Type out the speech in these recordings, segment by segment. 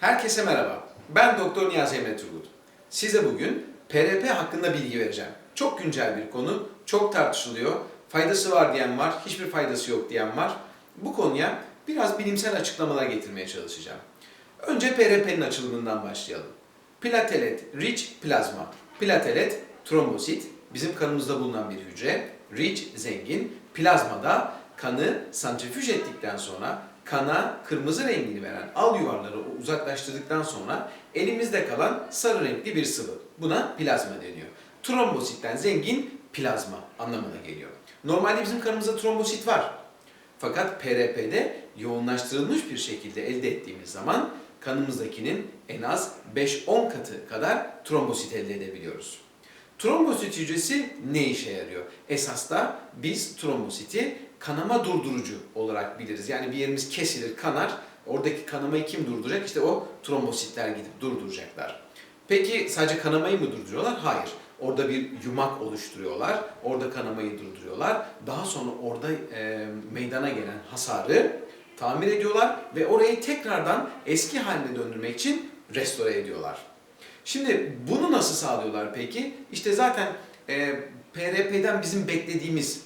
Herkese merhaba. Ben Doktor Niyazi Emre Turgut. Size bugün PRP hakkında bilgi vereceğim. Çok güncel bir konu, çok tartışılıyor. Faydası var diyen var, hiçbir faydası yok diyen var. Bu konuya biraz bilimsel açıklamalar getirmeye çalışacağım. Önce PRP'nin açılımından başlayalım. Platelet rich plazma. Platelet trombosit, bizim kanımızda bulunan bir hücre. Rich zengin, plazmada kanı santrifüj ettikten sonra kana kırmızı rengini veren al yuvarları uzaklaştırdıktan sonra elimizde kalan sarı renkli bir sıvı. Buna plazma deniyor. Trombositten zengin plazma anlamına geliyor. Normalde bizim kanımızda trombosit var. Fakat PRP'de yoğunlaştırılmış bir şekilde elde ettiğimiz zaman kanımızdakinin en az 5-10 katı kadar trombosit elde edebiliyoruz. Trombosit hücresi ne işe yarıyor? Esas da biz trombositi kanama durdurucu olarak biliriz. Yani bir yerimiz kesilir, kanar. Oradaki kanamayı kim durduracak? İşte o trombositler gidip durduracaklar. Peki sadece kanamayı mı durduruyorlar? Hayır. Orada bir yumak oluşturuyorlar. Orada kanamayı durduruyorlar. Daha sonra orada e, meydana gelen hasarı tamir ediyorlar ve orayı tekrardan eski haline döndürmek için restore ediyorlar. Şimdi bunu nasıl sağlıyorlar peki? İşte zaten e, PRP'den bizim beklediğimiz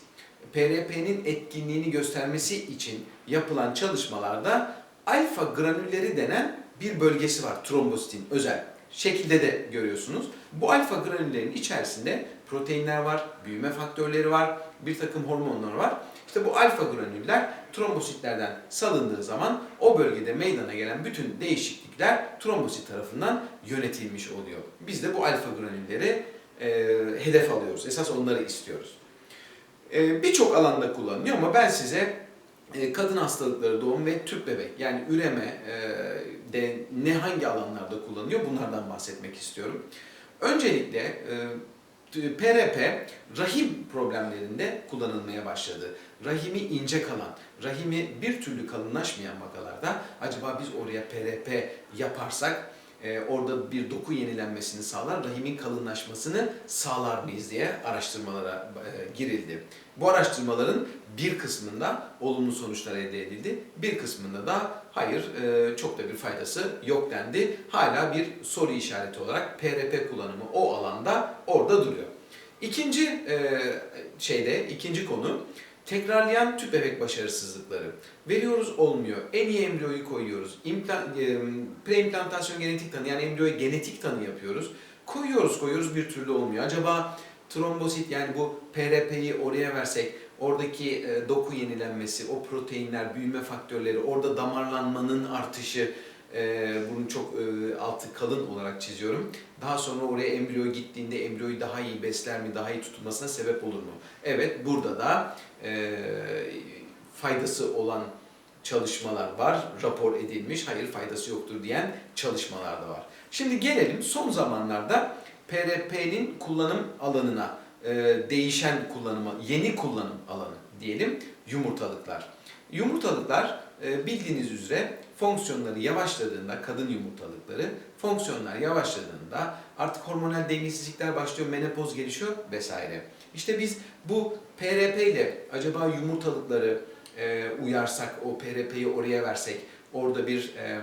PRP'nin etkinliğini göstermesi için yapılan çalışmalarda alfa granülleri denen bir bölgesi var trombositin özel. Şekilde de görüyorsunuz. Bu alfa granüllerin içerisinde proteinler var, büyüme faktörleri var, bir takım hormonlar var. İşte bu alfa granüller trombositlerden salındığı zaman o bölgede meydana gelen bütün değişiklikler trombosit tarafından yönetilmiş oluyor. Biz de bu alfa granülleri e, hedef alıyoruz. Esas onları istiyoruz. E, Birçok alanda kullanılıyor ama ben size e, kadın hastalıkları, doğum ve tüp bebek yani üreme e, de ne hangi alanlarda kullanılıyor bunlardan bahsetmek istiyorum. Öncelikle e, PRP rahim problemlerinde kullanılmaya başladı. Rahimi ince kalan, rahimi bir türlü kalınlaşmayan vakalarda acaba biz oraya PRP yaparsak e, orada bir doku yenilenmesini sağlar, rahimin kalınlaşmasını sağlar mıyız diye araştırmalara e, girildi. Bu araştırmaların bir kısmında olumlu sonuçlar elde edildi, bir kısmında da hayır e, çok da bir faydası yok dendi. Hala bir soru işareti olarak PRP kullanımı o alanda orada duruyor. İkinci şeyde, ikinci konu tekrarlayan tüp bebek başarısızlıkları. Veriyoruz olmuyor. En iyi embriyoyu koyuyoruz. İmplant, e, preimplantasyon genetik tanı yani embriyoya genetik tanı yapıyoruz. Koyuyoruz koyuyoruz bir türlü olmuyor. Acaba trombosit yani bu PRP'yi oraya versek oradaki e, doku yenilenmesi, o proteinler, büyüme faktörleri, orada damarlanmanın artışı, e, bunun çok e, altı kalın olarak çiziyorum. Daha sonra oraya embriyo gittiğinde embriyoyu daha iyi besler mi, daha iyi tutulmasına sebep olur mu? Evet, burada da e, faydası olan çalışmalar var, rapor edilmiş, hayır faydası yoktur diyen çalışmalar da var. Şimdi gelelim son zamanlarda PRP'nin kullanım alanına, e, değişen kullanıma, yeni kullanım alanı diyelim yumurtalıklar. Yumurtalıklar e, bildiğiniz üzere fonksiyonları yavaşladığında, kadın yumurtalıkları fonksiyonlar yavaşladığında artık hormonal dengesizlikler başlıyor, menopoz gelişiyor vesaire. İşte biz bu PRP ile acaba yumurtalıkları e, uyarsak, o PRP'yi oraya versek, orada bir e,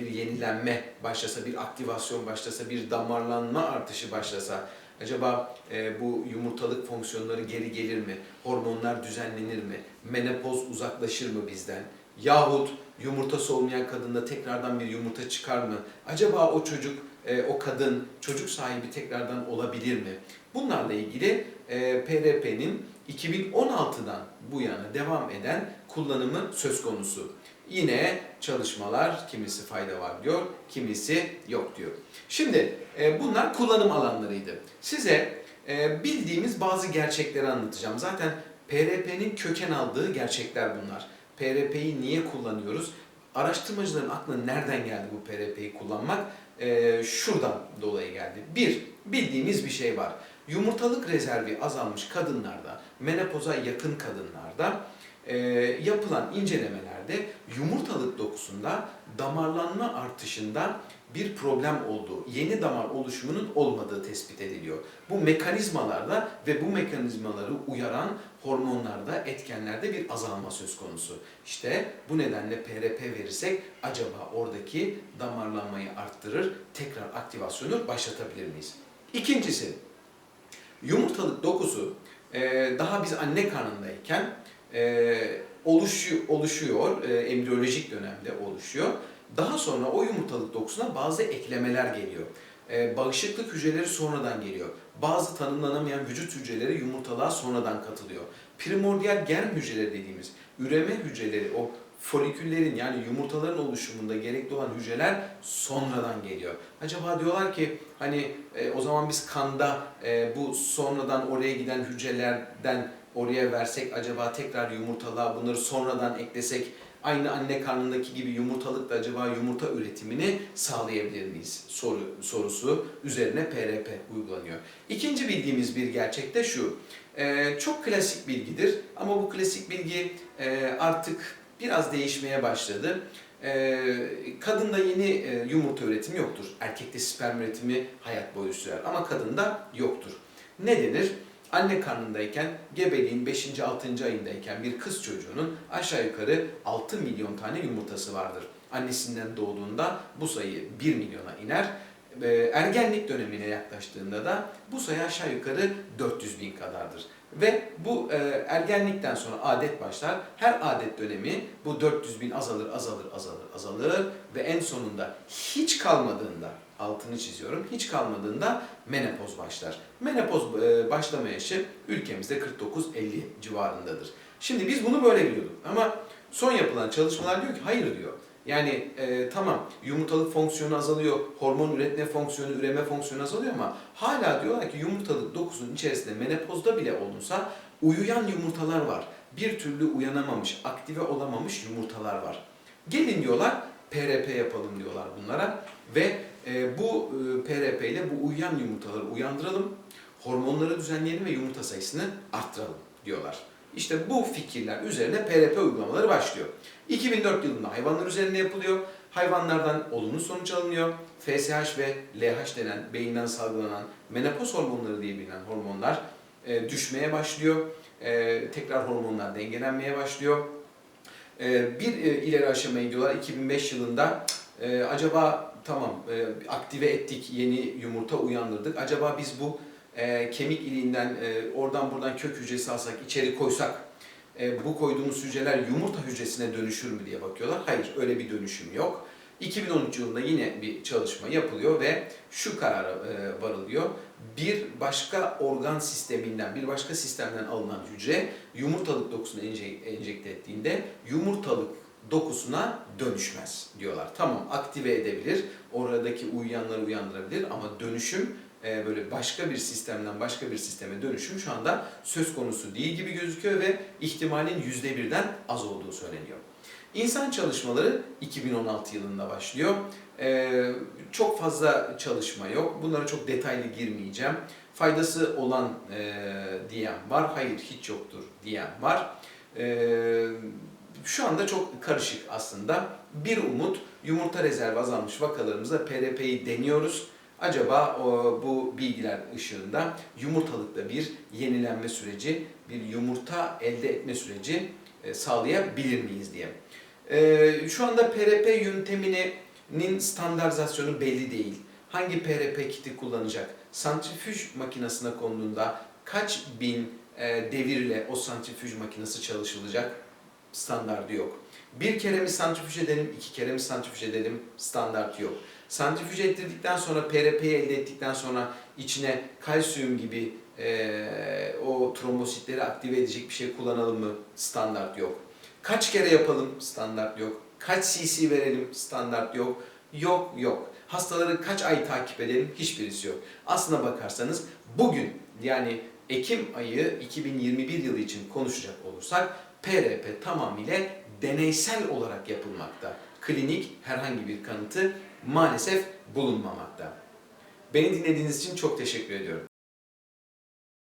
bir yenilenme başlasa, bir aktivasyon başlasa, bir damarlanma artışı başlasa, acaba e, bu yumurtalık fonksiyonları geri gelir mi? Hormonlar düzenlenir mi? Menopoz uzaklaşır mı bizden? Yahut yumurtası olmayan kadında tekrardan bir yumurta çıkar mı? Acaba o çocuk, e, o kadın çocuk sahibi tekrardan olabilir mi? Bunlarla ilgili e, PRP'nin 2016'dan bu yana devam eden kullanımı söz konusu. Yine çalışmalar kimisi fayda var diyor, kimisi yok diyor. Şimdi e, bunlar kullanım alanlarıydı. Size e, bildiğimiz bazı gerçekleri anlatacağım. Zaten PRP'nin köken aldığı gerçekler bunlar. PRP'yi niye kullanıyoruz? Araştırmacıların aklına nereden geldi bu PRP'yi kullanmak? E, şuradan dolayı geldi. Bir, bildiğimiz bir şey var. Yumurtalık rezervi azalmış kadınlarda, menopoza yakın kadınlarda e, yapılan incelemelerde yumurtalık dokusunda damarlanma artışında bir problem olduğu, yeni damar oluşumunun olmadığı tespit ediliyor. Bu mekanizmalarda ve bu mekanizmaları uyaran hormonlarda, etkenlerde bir azalma söz konusu. İşte bu nedenle PRP verirsek acaba oradaki damarlanmayı arttırır, tekrar aktivasyonu başlatabilir miyiz? İkincisi, yumurtalık dokusu daha biz anne karnındayken oluşuyor, oluşuyor e, embriyolojik dönemde oluşuyor. Daha sonra o yumurtalık dokusuna bazı eklemeler geliyor. E, bağışıklık hücreleri sonradan geliyor. Bazı tanımlanamayan vücut hücreleri yumurtalığa sonradan katılıyor. Primordial germ hücreleri dediğimiz üreme hücreleri, o foliküllerin yani yumurtaların oluşumunda gerekli olan hücreler sonradan geliyor. Acaba diyorlar ki hani e, o zaman biz kanda e, bu sonradan oraya giden hücrelerden oraya versek acaba tekrar yumurtalığa bunları sonradan eklesek aynı anne karnındaki gibi yumurtalıkla acaba yumurta üretimini sağlayabilir miyiz soru sorusu üzerine PRP uygulanıyor. İkinci bildiğimiz bir gerçek de şu. e, çok klasik bilgidir ama bu klasik bilgi e, artık biraz değişmeye başladı. E, kadında yeni e, yumurta üretimi yoktur. Erkekte sperm üretimi hayat boyu sürer ama kadında yoktur. Ne denir? Anne karnındayken, gebeliğin 5. 6. ayındayken bir kız çocuğunun aşağı yukarı 6 milyon tane yumurtası vardır. Annesinden doğduğunda bu sayı 1 milyona iner. Ergenlik dönemine yaklaştığında da bu sayı aşağı yukarı 400 bin kadardır. Ve bu e, ergenlikten sonra adet başlar. Her adet dönemi bu 400 bin azalır, azalır, azalır, azalır ve en sonunda hiç kalmadığında, altını çiziyorum, hiç kalmadığında menopoz başlar. Menopoz e, başlama yaşı ülkemizde 49-50 civarındadır. Şimdi biz bunu böyle biliyorduk ama son yapılan çalışmalar diyor ki hayır diyor. Yani e, tamam yumurtalık fonksiyonu azalıyor, hormon üretme fonksiyonu, üreme fonksiyonu azalıyor ama hala diyorlar ki yumurtalık dokusunun içerisinde menopozda bile olunsa uyuyan yumurtalar var. Bir türlü uyanamamış, aktive olamamış yumurtalar var. Gelin diyorlar PRP yapalım diyorlar bunlara ve e, bu e, PRP ile bu uyuyan yumurtaları uyandıralım, hormonları düzenleyelim ve yumurta sayısını arttıralım diyorlar. İşte bu fikirler üzerine PRP uygulamaları başlıyor. 2004 yılında hayvanlar üzerinde yapılıyor. Hayvanlardan olumlu sonuç alınıyor. FSH ve LH denen beyinden salgılanan menopoz hormonları diye bilinen hormonlar e, düşmeye başlıyor. E, tekrar hormonlar dengelenmeye başlıyor. E, bir e, ileri aşamaya gidiyorlar. 2005 yılında e, acaba tamam e, aktive ettik, yeni yumurta uyandırdık. Acaba biz bu e, kemik iliğinden e, oradan buradan kök hücresi alsak, içeri koysak e, bu koyduğumuz hücreler yumurta hücresine dönüşür mü diye bakıyorlar. Hayır, öyle bir dönüşüm yok. 2013 yılında yine bir çalışma yapılıyor ve şu karara e, varılıyor. Bir başka organ sisteminden, bir başka sistemden alınan hücre yumurtalık dokusuna enje- enjekte ettiğinde yumurtalık dokusuna dönüşmez diyorlar. Tamam aktive edebilir, oradaki uyuyanları uyandırabilir ama dönüşüm e, böyle başka bir sistemden başka bir sisteme dönüşüm şu anda söz konusu değil gibi gözüküyor ve ihtimalin yüzde birden az olduğu söyleniyor. İnsan çalışmaları 2016 yılında başlıyor. Ee, çok fazla çalışma yok. Bunlara çok detaylı girmeyeceğim. Faydası olan e, diyen var, hayır hiç yoktur diyen var. Ee, şu anda çok karışık aslında. Bir umut, yumurta rezervi azalmış vakalarımızda PRP'yi deniyoruz. Acaba bu bilgiler ışığında yumurtalıkta bir yenilenme süreci, bir yumurta elde etme süreci e, sağlayabilir miyiz diye. E, şu anda PRP yönteminin standartizasyonu belli değil. Hangi PRP kiti kullanacak? Santrifüj makinesine konduğunda kaç bin e, devirle o santrifüj makinesi çalışılacak? Standardı yok. Bir kere mi santrifüj edelim, iki kere mi santrifüj edelim? Standart yok. Santrifüj ettirdikten sonra PRP'yi elde ettikten sonra içine kalsiyum gibi e, o trombositleri aktive edecek bir şey kullanalım mı? Standart yok. Kaç kere yapalım? Standart yok. Kaç cc verelim? Standart yok. Yok yok. Hastaları kaç ay takip edelim? Hiçbirisi yok. Aslına bakarsanız bugün yani Ekim ayı 2021 yılı için konuşacak olursak PRP tamamıyla deneysel olarak yapılmakta. Klinik herhangi bir kanıtı maalesef bulunmamakta. Beni dinlediğiniz için çok teşekkür ediyorum.